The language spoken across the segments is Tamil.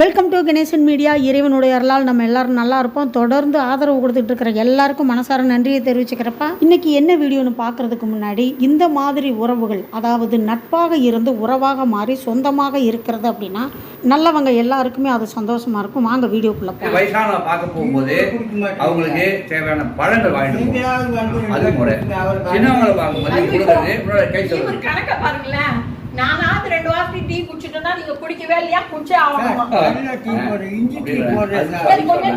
வெல்கம் டு கணேசன் மீடியா இறைவனுடைய அருளால் நம்ம எல்லாரும் நல்லா இருப்போம். தொடர்ந்து ஆதரவு கொடுத்துட்டு இருக்கிற எல்லாருக்கும் மனசார நன்றியை தெரிவிச்சுக்கிறப்பா. இன்னைக்கு என்ன வீடியோன்னு பார்க்கறதுக்கு முன்னாடி இந்த மாதிரி உறவுகள் அதாவது நட்பாக இருந்து உறவாக மாறி சொந்தமாக இருக்கிறது அப்படின்னா நல்லவங்க எல்லாருக்குமே அது சந்தோஷமா இருக்கும். வாங்க வீடியோக்குள்ள வயசானவங்க பார்க்க போகும்போது அவங்களுக்கு தேவையான பழங்கள் வாங்கிட்டு போகணும். அது முறை. சின்னவங்களை பார்க்கும்போது கை சொல்லுங்க ரெண்டு வாரத்துக்கு டீ குடிச்சிட்டேன்னா நீங்க குடிக்கவே இல்லையா? குடிச்சே ஆகணுமா?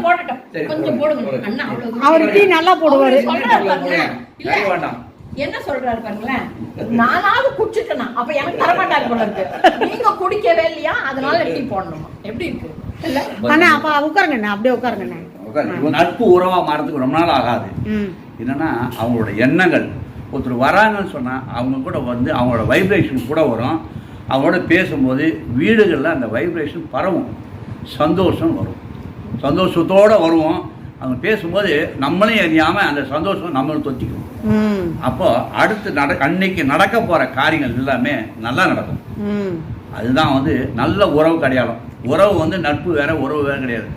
போட்டுட்டோம் சரி, கொஞ்சம் போடுங்க. அண்ணா அவ்வளவு அவர் டீ நல்லா போடுவாரு. சொல்றாரு. இல்ல, வேண்டாம். என்ன சொல்றாரு பாருங்களேன்? நானாவது குடிச்சிட்டேனா அப்ப எனக்கு தரமாட்டாரு போல இருக்கு. நீங்க குடிக்கவே இல்லையா? அதனால டீ போடணுமா? எப்படி இருக்கு? இல்ல? அண்ணா அப்பா உட்காருங்கண்ணா அப்படியே உட்காருங்கண்ணா நட்பு உறவா மாறதுக்கு ரொம்ப நாள் ஆகாது. ம். என்னன்னா அவங்களோட எண்ணங்கள். ஒருத்தர் வராங்கன்னு சொன்னா அவங்க கூட வந்து அவங்களோட வைப்ரேஷன் கூட வரும். அவங்களோட பேசும்போது வீடுகளில் அந்த வைப்ரேஷன் பரவும். சந்தோஷம் வரும். சந்தோஷத்தோட வருவோம். அவங்க பேசும்போது நம்மளையும் அறியாமல் அந்த சந்தோஷம் நம்மளும் தொத்திக்கும். ம். அப்போ அடுத்து நட அன்னைக்கு நடக்க போகிற காரியங்கள் எல்லாமே நல்லா நடக்கும். அதுதான் வந்து நல்ல உறவு அடையாளம் உறவு வந்து நட்பு வேற உறவு வேற கிடையாது.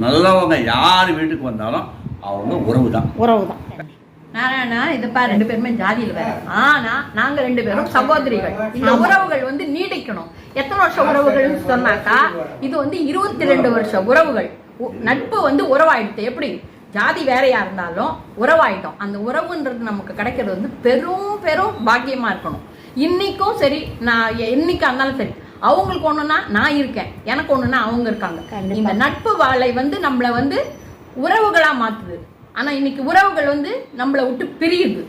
நல்லவங்க யார் வீட்டுக்கு வந்தாலும் அவங்க உறவு தான் உறவு தான் நாராயணா இது பாரு ரெண்டு பேருமே ஜாதியில வேற. ஆனா நாங்க ரெண்டு பேரும் சகோதரிகள். இந்த உறவுகள் வந்து நீடிக்கணும். எத்தனை வருஷம் உறவுகள்னு சொன்னாக்கா இது வந்து இருபத்தி ரெண்டு வருஷம் உறவுகள். உ- நட்பு வந்து உறவாயிடுது எப்படி? ஜாதி வேறையா இருந்தாலும் உறவாயிட்டோம் அந்த உறவுன்றது நமக்கு கிடைக்கிறது வந்து பெரும் பெரும் பாக்கியமா இருக்கணும். இன்னைக்கும் சரி நான் என்னைக்கா இருந்தாலும் சரி அவங்களுக்கு ஒண்ணுன்னா நான் இருக்கேன். எனக்கு ஒண்ணுன்னா அவங்க இருக்காங்க. இந்த நட்பு வாழை வந்து நம்மளை வந்து உறவுகளா மாத்துது. ஆனால் இன்னைக்கு உறவுகள் வந்து நம்மளை விட்டு பிரியுது.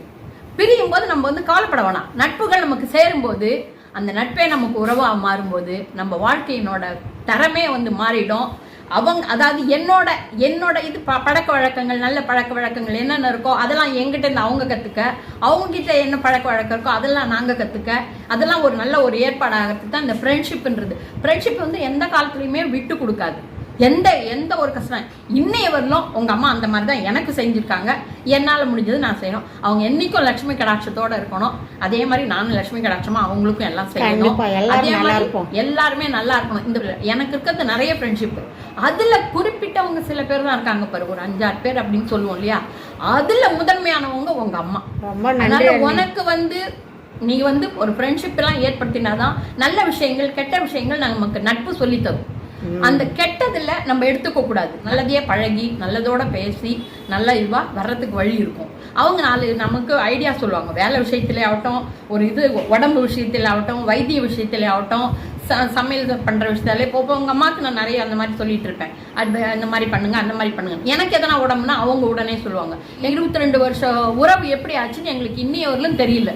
பிரியும் போது நம்ம வந்து கவலைப்பட வேணாம். நட்புகள் நமக்கு சேரும்போது அந்த நட்பே நமக்கு உறவாக மாறும்போது நம்ம வாழ்க்கையினோட தரமே வந்து மாறிடும். அவங்க அதாவது என்னோட என்னோட இது ப- பழக்க வழக்கங்கள் நல்ல பழக்க வழக்கங்கள் என்னென்ன இருக்கோ அதெல்லாம் எங்கிட்ட இருந்து அவங்க கற்றுக்க அவங்ககிட்ட என்ன பழக்க வழக்கம் இருக்கோ அதெல்லாம் நாங்கள் கற்றுக்க அதெல்லாம் ஒரு நல்ல ஒரு ஏற்பாடாகிறதுக்கு தான் இந்த ஃப்ரெண்ட்ஷிப்ன்றது ஃப்ரெண்ட்ஷிப் வந்து எந்த காலத்துலையுமே விட்டு கொடுக்காது. எந்த எந்த ஒரு கஷ்டம். இன்னைய வரலும் உங்க அம்மா அந்த மாதிரி தான் எனக்கு செஞ்சிருக்காங்க. என்னால முடிஞ்சது நான் செய்யணும். அவங்க என்னைக்கும் லட்சுமி கடாட்சத்தோட இருக்கணும். அதே மாதிரி நானும் லட்சுமி கடாட்சமா அவங்களுக்கும் எல்லாம் செய்யணும். அதே நல்லா மாதிரி. எல்லாருமே நல்லா இருக்கணும். இந்த எனக்கு இருக்கிறது நிறைய ஃப்ரெண்ட்ஷிப் அதுல குறிப்பிட்டவங்க சில பேர் தான் இருக்காங்க பாரு. ஒரு அஞ்சாறு பேர் அப்படின்னு சொல்லுவோம் இல்லையா? அதுல முதன்மையானவங்க உங்க அம்மா. அதனால. உனக்கு வந்து நீ வந்து ஒரு ஃப்ரெண்ட்ஷிப் எல்லாம் ஏற்படுத்தினாதான் நல்ல விஷயங்கள் கெட்ட விஷயங்கள் நமக்கு நட்பு சொல்லித் தரும். அந்த கெட்டதுல நம்ம எடுத்துக்க கூடாது. நல்லதையே பழகி நல்லதோட பேசி நல்ல இதுவா வர்றதுக்கு வழி இருக்கும். அவங்க நாலு நமக்கு ஐடியா சொல்லுவாங்க. வேலை விஷயத்திலே ஆகட்டும் ஒரு இது உடம்பு விஷயத்துல ஆகட்டும் வைத்திய விஷயத்திலே ஆகட்டும் ச- சமையல் பண்ற விஷயத்தாலே இப்போ இப்போ உங்க அம்மாவுக்கு நான் நிறைய அந்த மாதிரி சொல்லிட்டு இருப்பேன் அது அந்த மாதிரி பண்ணுங்க அந்த மாதிரி பண்ணுங்க. எனக்கு எதனா உடம்புனா அவங்க உடனே சொல்லுவாங்க. இருபத்தி ரெண்டு வருஷம் உறவு எப்படி ஆச்சுன்னு எங்களுக்கு இன்னைய வரலும் தெரியல.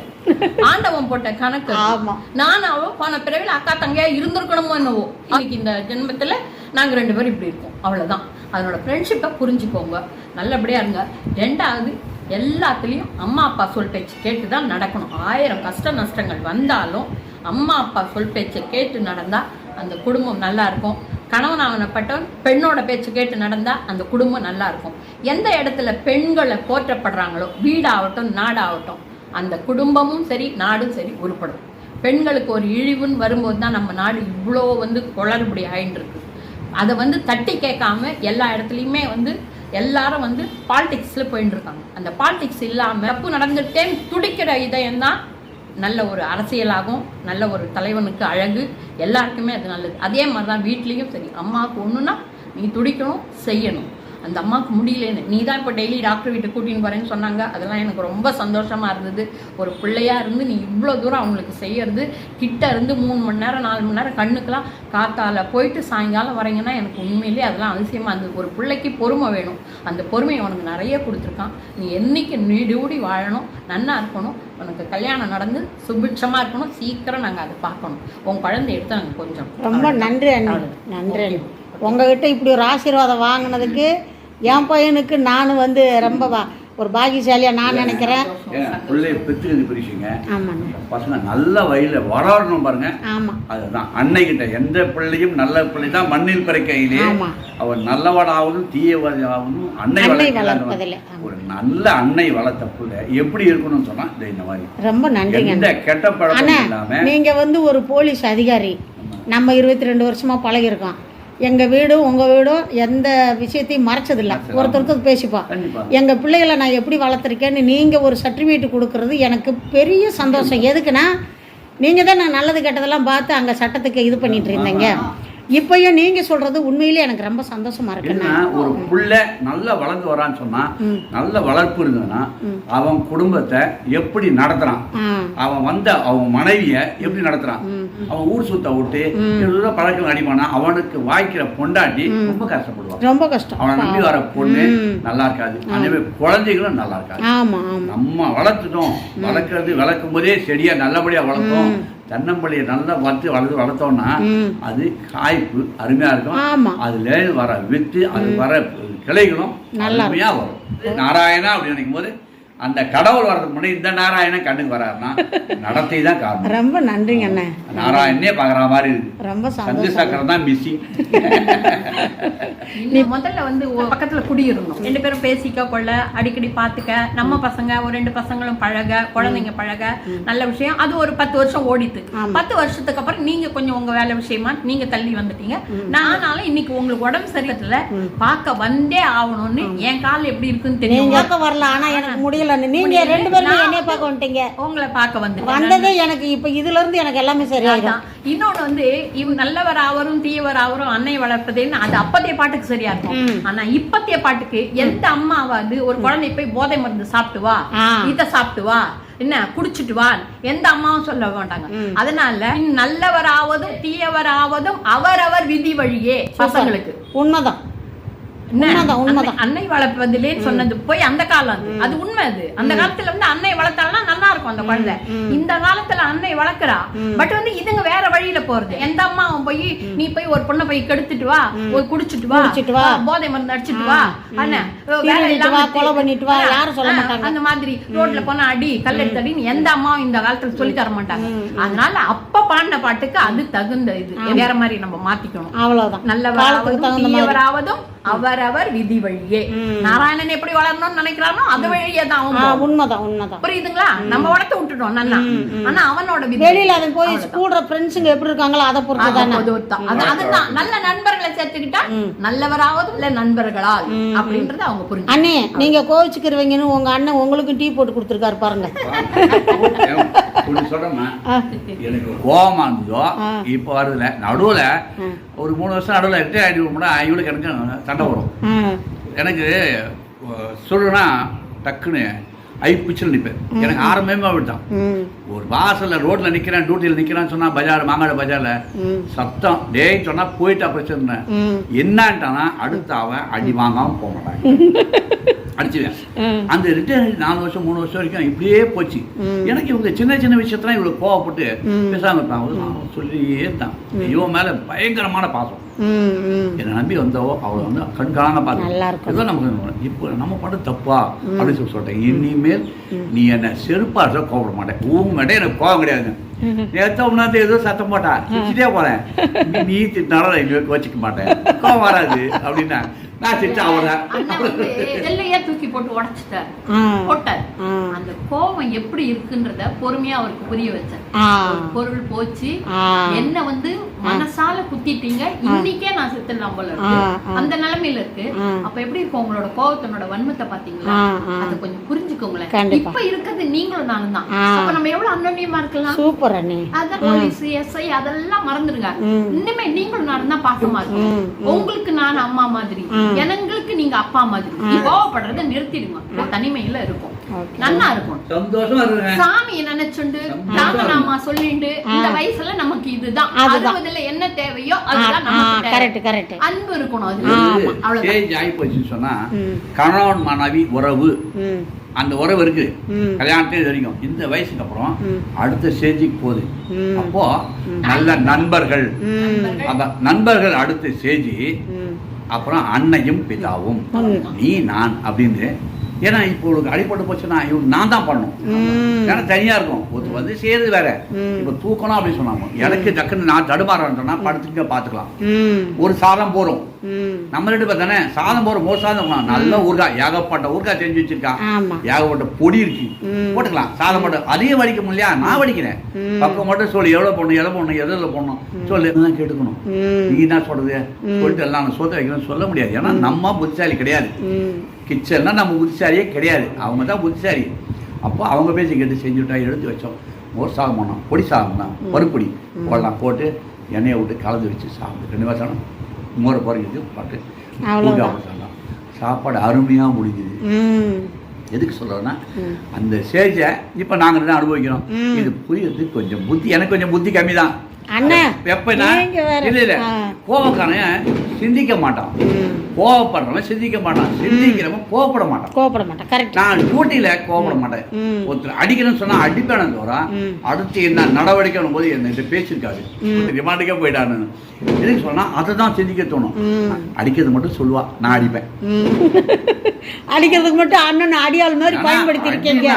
ஆண்டவன் போட்ட கணக்கு. ஆமா. நான் அவ போன பிறவில அக்கா தங்கையா இருந்திருக்கணுமோ என்னவோ. இன்னைக்கு இந்த ஜென்மத்துல நாங்க ரெண்டு பேரும் இப்படி இருக்கோம். அவ்வளவுதான். அதனோட ஃப்ரெண்ட்ஷிப்பை புரிஞ்சுக்கோங்க. நல்லபடியா இருங்க. ரெண்டாவது எல்லாத்துலயும் அம்மா அப்பா சொல் பேச்சு கேட்டு தான் நடக்கணும். ஆயிரம் கஷ்ட நஷ்டங்கள் வந்தாலும் அம்மா அப்பா சொல் பேச்சை கேட்டு நடந்தால் அந்த குடும்பம் நல்லா இருக்கும். கணவன் ஆவணப்பட்டவன் பெண்ணோட பேச்சு கேட்டு நடந்தால் அந்த குடும்பம் நல்லா இருக்கும். எந்த இடத்துல பெண்களை போற்றப்படுறாங்களோ வீடாகட்டும் நாடாகட்டும் அந்த குடும்பமும் சரி நாடும் சரி உருப்படும். பெண்களுக்கு ஒரு இழிவுன்னு வரும்போது தான் நம்ம நாடு இவ்வளோ வந்து குளறுபடி ஆயின்னு இருக்கு அதை வந்து தட்டி கேட்காம எல்லா இடத்துலையுமே வந்து எல்லாரும் வந்து பாலிடிக்ஸில் போயின்னு இருக்காங்க அந்த பாலிடிக்ஸ் இல்லாமல் தப்பு நடந்துட்டேன்னு துடிக்கிற இதயம் தான் நல்ல ஒரு அரசியலாகும் நல்ல ஒரு தலைவனுக்கு அழகு. எல்லாருக்குமே அது நல்லது. அதே மாதிரி தான் வீட்லேயும் சரி. அம்மாவுக்கு ஒன்றுனா நீ துடிக்கணும் செய்யணும். அந்த அம்மாவுக்கு முடியலன்னு. நீ தான் இப்போ டெய்லி டாக்டர் வீட்டுக்கு கூட்டின்னு போறேன்னு சொன்னாங்க. அதெல்லாம் எனக்கு ரொம்ப சந்தோஷமா இருந்தது. ஒரு பிள்ளையா இருந்து நீ இவ்வளோ தூரம் அவங்களுக்கு செய்யறது கிட்ட இருந்து மூணு மணி நேரம் நாலு மணி நேரம் கண்ணுக்கெல்லாம் காத்தால போயிட்டு சாயங்காலம் வரீங்கன்னா எனக்கு உண்மையிலேயே அதெல்லாம் அதிசயமா இருந்தது. ஒரு பிள்ளைக்கு பொறுமை வேணும். அந்த பொறுமையை உனக்கு நிறைய கொடுத்துருக்கான். நீ என்னைக்கு நீடூடி வாழணும் நன்னா இருக்கணும் உனக்கு கல்யாணம் நடந்து சுபிட்சமா இருக்கணும் சீக்கிரம் நாங்கள் அதை பார்க்கணும். உன் குழந்தை எடுத்து நாங்கள் கொஞ்சம் ரொம்ப நன்றி நன்றி உங்ககிட்ட இப்படி ஒரு ஆசீர்வாதம் வாங்கினதுக்கு என் பையனுக்கு நான் வந்து ரொம்ப ஒரு பாகியசாலியா நான் நினைக்கிறேன். பிள்ளைய பெற்றுக்கிறது பிரிச்சுங்க ஆமாண்ணே பசங்க நல்ல வழியில வளரணும் பாருங்க. ஆமாம் அதுதான். அன்னைக்கிட்ட எந்த பிள்ளையும் நல்ல பிள்ளை தான் மண்ணில் பிறக்கையிலே. அவன் நல்லவனாவதும் தீயவனாவதும் அன்னை வளர்ப்பதில்லை. ஒரு நல்ல அன்னை வளர்த்த பிள்ளை எப்படி இருக்கணும்னு சொன்னா இந்த இந்த மாதிரி ரொம்ப நன்றிங்க. அண்ணா. கெட்ட பழக்கம் இல்லாம நீங்க வந்து ஒரு போலீஸ் அதிகாரி. நம்ம இருபத்தி ரெண்டு வருஷமா பழகிருக்கோம் எங்கள் வீடும் உங்கள் வீடும் எந்த விஷயத்தையும் மறைச்சதில்ல. ஒருத்தருக்கு பேசிப்போம் எங்கள் பிள்ளைகளை நான் எப்படி வளர்த்துருக்கேன்னு நீங்கள் ஒரு சர்டிஃபிகேட் கொடுக்கறது எனக்கு பெரிய சந்தோஷம். எதுக்குன்னா நீங்கள் தான் நான் நல்லது கெட்டதெல்லாம் பார்த்து அங்கே சட்டத்துக்கு இது பண்ணிட்டு இருந்தீங்க. இப்பயும் நீங்கள் சொல்கிறது உண்மையிலே எனக்கு ரொம்ப சந்தோஷமா என்ன ஒரு புள்ள நல்லா வளர்ந்து வரான்னு சொன்னா நல்ல வளர்ப்பு இருந்ததுன்னா அவன் குடும்பத்தை எப்படி நடத்துறான்? அவன் வந்த அவன் மனைவிய எப்படி நடத்துறான்? அவன் ஊர் சுத்த விட்டு பழக்கம் அடிமானா அவனுக்கு வாய்க்கிற பொண்டாட்டி ரொம்ப கஷ்டப்படுவான் ரொம்ப கஷ்டம். அவனை நம்பி வர பொண்ணு நல்லா இருக்காது. அதே குழந்தைகளும் நல்லா இருக்காது. நம்ம வளர்த்துட்டோம். வளர்க்கறது வளர்க்கும் போதே செடியா நல்லபடியா வளர்த்தோம் தென்னம்பள்ளியை நல்லா வளர்த்து வளர்த்து வளர்த்தோம்னா அது காய்ப்பு அருமையா இருக்கும். அதுல வர வித்து அது வர கிளைகளும் அருமையா வரும். நாராயணா அப்படின்னு நினைக்கும் போது அந்த கடவுள் வர்றதுக்கு முன்னாடி இந்த நாராயணன் கண்ணுக்கு வராருன்னா நடத்தை தான் காரணம். ரொம்ப நன்றிங்க அண்ணே. நாராயணனே பார்க்குற மாதிரி இருக்கு. ரொம்ப சந்தோஷம். சக்கரம் தான் மிஸ்ஸிங் நீ முதல்ல வந்து பக்கத்துல குடியிருந்தோம். ரெண்டு பேரும் பேசிக்க கொள்ள அடிக்கடி பாத்துக்க நம்ம பசங்க ஒரு ரெண்டு பசங்களும் பழக குழந்தைங்க பழக நல்ல விஷயம். அது ஒரு பத்து வருஷம் ஓடித்து பத்து வருஷத்துக்கு அப்புறம் நீங்க கொஞ்சம் உங்க வேலை விஷயமா நீங்க தள்ளி வந்துட்டீங்க. நானாலும் இன்னைக்கு உங்களுக்கு உடம்பு சரியில்லை. பார்க்க வந்தே ஆகணும்னு என் கால் எப்படி இருக்குன்னு தெரியும். வரல ஆனா எனக்கு முடியலன்னு நீங்க ரெண்டு பேரும் என்னைய பார்க்க வந்துட்டீங்க. உங்களை பார்க்க வந்து வந்ததே எனக்கு இப்ப இதுல இருந்து எனக்கு எல்லாமே சரியாயிடும். இன்னொன்னு வந்து இவன் நல்லவர் ஆவரும் தீயவர் ஆவரும் அன்னை வளர்ப்பதேன்னு அது அப்பத்திய பாட்டுக்கு சரியா இருக்கும். ஆனா இப்பத்திய பாட்டுக்கு எந்த அம்மாவாது ஒரு குழந்தை போய் போதை மருந்து சாப்பிட்டு வா. இத சாப்பிட்டு வா என்ன குடிச்சிட்டு வா? எந்த அம்மாவும் சொல்ல மாட்டாங்க. அதனால நல்லவராவதும் தீயவராவதும் அவரவர் விதி வழியே பசங்களுக்கு. உண்மைதான். அன்னை- அன்னை வளர்ப்பதிலே சொன்னது போய் அந்த காலம் அது. உண்மை அது. அந்த காலத்துல வந்து அன்னை வளர்த்தாலும் நல்லா இருக்கும் அந்த குழந்தை. இந்த காலத்துல அன்னை வளர்க்கறா. பட் வந்து இதுங்க வேற வழியில போறது. எந்த அம்மா அவன் போய் நீ போய் ஒரு பொண்ணை போய் கெடுத்துட்டு வா. போய் குடிச்சிட்டு வா. போதை மருந்து அடிச்சிட்டு வா. அண்ணா திருடிட்டு வா, கொலை பண்ணிட்டு வா, யாரும் சொல்ல மாட்டாங்க. அந்த மாதிரி ரோட்ல போனா அடி கல்லெடுத்து அடின்னு எந்த அம்மாவும் இந்த காலத்துல சொல்லி தர மாட்டாங்க. அதனால அப்ப பாடின பாட்டுக்கு அது தகுந்த இது. வேற மாதிரி நம்ம மாத்திக்கணும். அவ்வளவுதான். தீயவராவதும் அவரவர் விதி வழியே. நாராயணன் எப்படி வளரணும்னு நினைக்கிறானோ அது வழியே தான். உண்மைதான் உண்மைதான். புரியுதுங்களா? நம்ம வளர்த்து விட்டுட்டோம் நல்லா. ஆனா அவனோட விதி. வெளியில அவன் போய் கூட ஃப்ரெண்ட்ஸுங்க எப்படி இருக்காங்களோ அதை பொறுத்து அது தானே. பொது தான். அது- அதுதான். நல்ல நண்பர்களை சேர்த்துக்கிட்டா நல்லவராவதும் இல்ல நண்பர்களால் அப்படின்றத அவங்க புரிஞ்சு அண்ணே நீங்க கோவிச்சுக்கிறவங்கன்னு உங்க அண்ணன் உங்களுக்கு டீ போட்டு கொடுத்துருக்காரு பாருங்க. எனக்கு கோபமா இருந்ததோ இப்போ வருதுல நடுவுல ஒரு மூணு வருஷம் நடுவுல ரிட்டையர் ஆகிட்டு இவளுக்கு எனக்கு சண்டை வரும். ம். எனக்கு சொல்லுனா டக்குன்னு ஐப்பிச்சில் நிற்பேன் எனக்கு ஆரம்பமே அப்படிதான் ம். ஒரு வாசல்ல ரோட்ல நிக்கிறேன் டியூட்டியில் நிக்கிறான்னு சொன்னா பஜார் மாங்காடு பஜார்ல. சத்தம் டேய் சொன்னா போயிட்டா பிரச்சனை. என்னன்ட்டானா அடுத்து அவன் அடி வாங்காம போக மாட்டான் அடிச்சுவேன். அந்த ரிட்டர்ன் நாலு வருஷம் மூணு வருஷம் வரைக்கும் இப்படியே போச்சு. எனக்கு இவங்க சின்ன சின்ன விஷயத்தெல்லாம் இவ்வளவு கோவப்பட்டு பேசாம இருப்பாங்க சொல்லியே இருந்தான். இவன் மேல பயங்கரமான பாசம். என்னை நம்பி வந்தவோ அவளை வந்து கண்காண இருக்கும். இதுதான் நமக்கு இப்போ நம்ம பண்ண தப்பா? அப்படின்னு சொல்லி சொல்லிட்டேன். இனிமேல் நீ என்ன செருப்பாச கோபப்பட மாட்டேன். உங்க மேட்டே எனக்கு கோவம் கிடையாது. நேற்று முன்னாடி ஏதோ சத்தம் போட்டா. சிரிச்சிட்டே போறேன். நீ- இனிமேல் கோச்சிக்க மாட்டேன். கோவம் வராது. அப்படின்னா நான் வந்து செல்லையே தூக்கி போட்டு உடைச்சிட்டாரு. போட்டார். அந்த கோபம் எப்படி இருக்குன்றத பொறுமையா அவருக்கு புரிய வச்சார் பொருள் போச்சு. என்ன வந்து மனசால குத்திட்டீங்க இன்னைக்கே நான் செத்துடலாம் போல இருக்கு. ஆ, ஆ. அந்த நிலைமையில இருக்கு. அப்ப எப்படி இருக்கும் உங்களோட கோபத்தினோட வன்மத்தை பாத்தீங்களா. அதை கொஞ்சம் புரிஞ்சுக்கோங்களேன். இப்ப இருக்கிறது நீங்களும் நானும் தான். அப்ப நம்ம எவ்வளவு அன்னோன்யமா இருக்கலாம்? சூப்பர் அண்ணே. அதான் போலீஸ் எஸ்ஐ அதெல்லாம் மறந்துடுங்க இனிமே நீங்களும் நானும் தான் பாசமா இருக்கணும். உங்களுக்கு நான் அம்மா மாதிரி. எனக்கு நீங்க அப்பா மாதிரி. கோவப்படுறத நிறுத்திடுங்க. தனிமையில இருக்கும். நல்லா இருக்கும். சந்தோஷமா சாமியை நினைச்சுண்டு? ராமநாமா சொல்லிண்டு இந்த வயசுல நமக்கு இதுதான். அறுபதுல என்ன தேவையோ அதுதான். கரெக்ட் கரெக்ட் அன்பு இருக்கணும் ஆகி போச்சுன்னு சொன்னா கணவன் மனைவி உறவு. அந்த உறவு இருக்கு. ம். கல்யாணத்தே இது வரைக்கும் இந்த வயசுக்கு அப்புறம் அடுத்த ஸ்டேஜுக்கு போகுது. அப்போ நல்ல நண்பர்கள். அதான் நண்பர்கள் அடுத்த ஸ்டேஜ். அப்புறம் அன்னையும் பிதாவும். நீ நான் அப்படின்னு ஏன்னா இப்போ உங்களுக்கு அடிபட்டு போச்சுன்னா இவங்க நான் தான் பண்ணணும். ஏன்னா தனியா இருக்கும். ஒருத்தர் வந்து செய்யறது வேற. இப்போ தூக்கணும் அப்படின்னு சொன்னாங்க. எனக்கு டக்குன்னு நான் தடுமாறேன்னு சொன்னா படுத்துட்டு பார்த்துக்கலாம் ஒரு சாதம் போறோம் ம் நம்ம ரெண்டு பேர் தானே? சாதம் போற மோர் சாதம் போடலாம். நல்ல ஊறுகாய் ஏகப்பட்ட ஊறுகாய் செஞ்சு வச்சிருக்கான் ஏகப்பட்ட பொடி இருக்கு. போட்டுக்கலாம். சாதம் மட்டும் அதையும் வடிக்க முடியலையா? நான் வடிக்கிறேன். பக்கம் மட்டும் சொல்லு எவ்வளவு போடணும் எதை போடணும் எதில் போடணும்? சொல்லு. தான் கேட்டுக்கணும் நீ என்ன சொல்றது? சொல்லிட்டு எல்லாம் நான் சொத்த வைக்கணும்னு சொல்ல முடியாது. ஏன்னா நம்ம புத்திசாலி கிடையாது. கிச்சன்னா நம்ம புத்திசாலியே கிடையாது. அவங்க தான் புத்திசாலி. அப்போ அவங்க பேசி கேட்டு செஞ்சுட்டா எடுத்து வச்சோம். மோர் சாதம் பண்ணோம் பொடி சாதம் தான். பருப்பொடி. போடலாம். போட்டு எண்ணெயை விட்டு கலந்து வச்சு சாப்பிட்டு ரெண்டு வருஷம் மோரை பொறிக்கிட்டு பாட்டு. சாப்பிடலாம் சாப்பாடு அருமையாக முடிஞ்சுது. எதுக்கு சொல்கிறேன்னா. அந்த ஸ்டேஜை இப்போ நாங்கள் ரெண்டும் அனுபவிக்கிறோம். இது புரியறதுக்கு கொஞ்சம் புத்தி எனக்கு கொஞ்சம் புத்தி கம்மி தான் வேற. இல்லை இல்லை. கோபக்காரன் சிந்திக்க மாட்டான். கோவப்படுறவன் சிந்திக்க மாட்டான். சிந்திக்கிறவன் கோவப்பட மாட்டான். கோபப்பட மாட்டேன் கரெக்ட் நான் டியூட்டியில் கோவப்பட மாட்டேன். ஒருத்தர் அடிக்கணும்னு சொன்னா அடிப்பேன தவிர. அடுத்து என்ன நடவடிக்கை போது என்ன இது பேசியிருக்காரு ரிமாண்டுக்கே போயிட்டான்னு எதுக்கு சொன்னா அதை தான் சிந்திக்க தோணும். அடிக்கிறது மட்டும் சொல்லுவா நான் அடிப்பேன். அடிக்கிறதுக்கு மட்டும் அண்ணன் அடியாள் மாதிரி பயன்படுத்தி இருக்கீங்க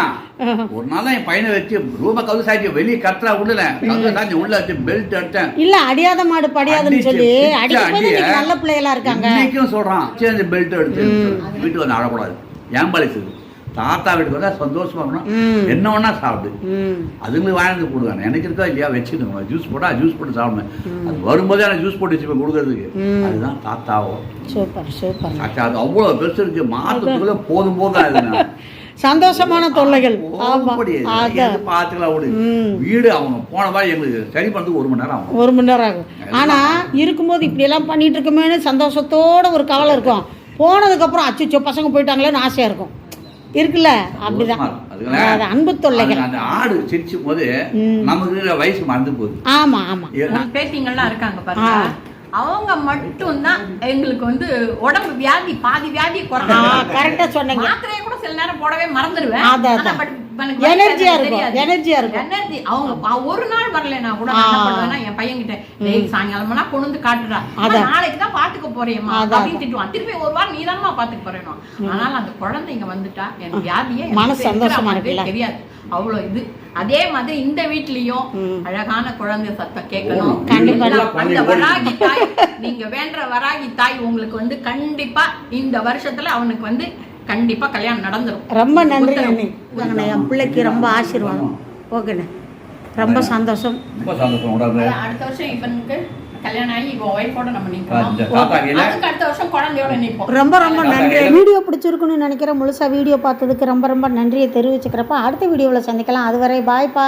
ஒரு நாள் தான் என் பையனை வச்சு ரூபா கவு சாய்ச்சி வெளியே கத்துறா விடல கவு உள்ள வச்சு பெல்ட் எடுத்தேன் இல்ல அடியாத மாடு படியாதுன்னு சொல்லி பிச்சை அடிக்கும் போது அடிய. இன்னைக்கு நல்ல பிள்ளைகளா இருக்காங்க. இன்னைக்கும் சொல்றான் சரி பெல்ட் எடுத்து. வீட்டுக்கு வந்து அழக்கூடாது. ஏன் பழிச்சது தாத்தா வீட்டுக்கு வந்தா சந்தோஷமா இருக்கணும். என்ன ஒண்ணா சாப்பிடு. அதுங்களுக்கு வாங்கி போடுவாங்க எனக்கு இருக்கா இல்லையா? வச்சுக்கோங்க. ஜூஸ் போட்டா ஜூஸ் போட்டு சாப்பிடுவேன். அது வரும்போதே எனக்கு ஜூஸ் போட்டு வச்சுப்பேன் கொடுக்கறதுக்கு. அதுதான் தாத்தாவோ சூப்பர் சூப்பர். தாத்தா அது அவ்வளோ பெருசு இருக்கு. மாதத்துக்குள்ள போதும் போதும் ஆகுதுண்ணா. சந்தோஷமான தொல்லைகள். பார்த்துக்கலாம் விடு. ம். வீடு அவங்க போன மாதிரி எங்களுக்கு சரி பண்ணுறதுக்கு ஒரு மணி நேரம் ஆகும். ஒரு மணி நேரம் ஆகும். ஆனா இருக்கும்போது இப்படி எல்லாம் பண்ணிட்டு இருக்கமேனு சந்தோஷத்தோட ஒரு கவலை இருக்கும். போனதுக்கு அப்புறம் அச்சோ பசங்க போயிட்டாங்களேன்னு ஆசையா இருக்கும். இருக்குல்ல? அப்படிதான். அன்பு தொல்லைகள். அந்த ஆடு சிரிச்சும் போது. நமக்கு வயசு மறந்து போகுது. ஆமா ஆமா. பேத்திங்கெல்லாம் இருக்காங்க பாருங்க. அவங்க மட்டும்தான் எங்களுக்கு வந்து உடம்பு வியாதி பாதி வியாதி குறைஞ்சிடும் கரெக்டா சொன்னீங்க. மாத்திரையை கூட சில நேரம் போடவே மறந்துடுவேன். அதான், எனர்ஜியா இருக்கும். எனர்ஜியா இருக்கும் எனர்ஜி அவங்க ஒரு நாள் வரலைன்னா கூட நான் என்ன. பண்ணுவேன்னா என் பையன் கிட்ட டேய் சாயங்காலம்னா கொண்டு வந்து காட்டுறா அதான். நாளைக்கு தான் பாத்துக்க போறேம்மா. அப்படின்னு திட்டுவான் திருப்பி ஒரு வாரம் நீ தானமா பாத்துக்க போறேனோ அதனால அந்த குழந்தைங்க வந்துட்டா என் வியாதியே எனக்கு மனசு சந்தோஷமா இருக்குல்ல? தெரியாது அவ்வளவு இது அதே மாதிரி இந்த வீட்லயும். அழகான குழந்தை சத்தம் கேட்கணும் அந்த வராகி தாய் நீங்க வேண்ட வராகி தாய் உங்களுக்கு வந்து கண்டிப்பா இந்த வருஷத்துல அவனுக்கு வந்து கண்டிப்பா கல்யாணம் நடந்துரும். ரொம்ப நன்றி. அண்ணி. என் பிள்ளைக்கு ரொம்ப ஆசீர்வாதம். ஓகேண்ணே. ரொம்ப சந்தோஷம். ரொம்ப சந்தோஷம் அடுத்த வருஷம் இவனுக்கு கல்யாணம் ஆகி இவன் ஒய்ஃபோட நம்ம இந்த நிற்போம் தாத்தா கையில அதுக்கு அடுத்த வருஷம் குழந்தையோட நிற்போம் ரொம்ப ரொம்ப நன்றி. வீடியோ பிடிச்சிருக்குன்னு நினைக்கிறேன். முழுசா வீடியோ பார்த்ததுக்கு ரொம்ப ரொம்ப நன்றியை தெரிவிச்சுக்கிறப்ப அடுத்த வீடியோவில் சந்திக்கலாம். அதுவரை பாய்ப்பா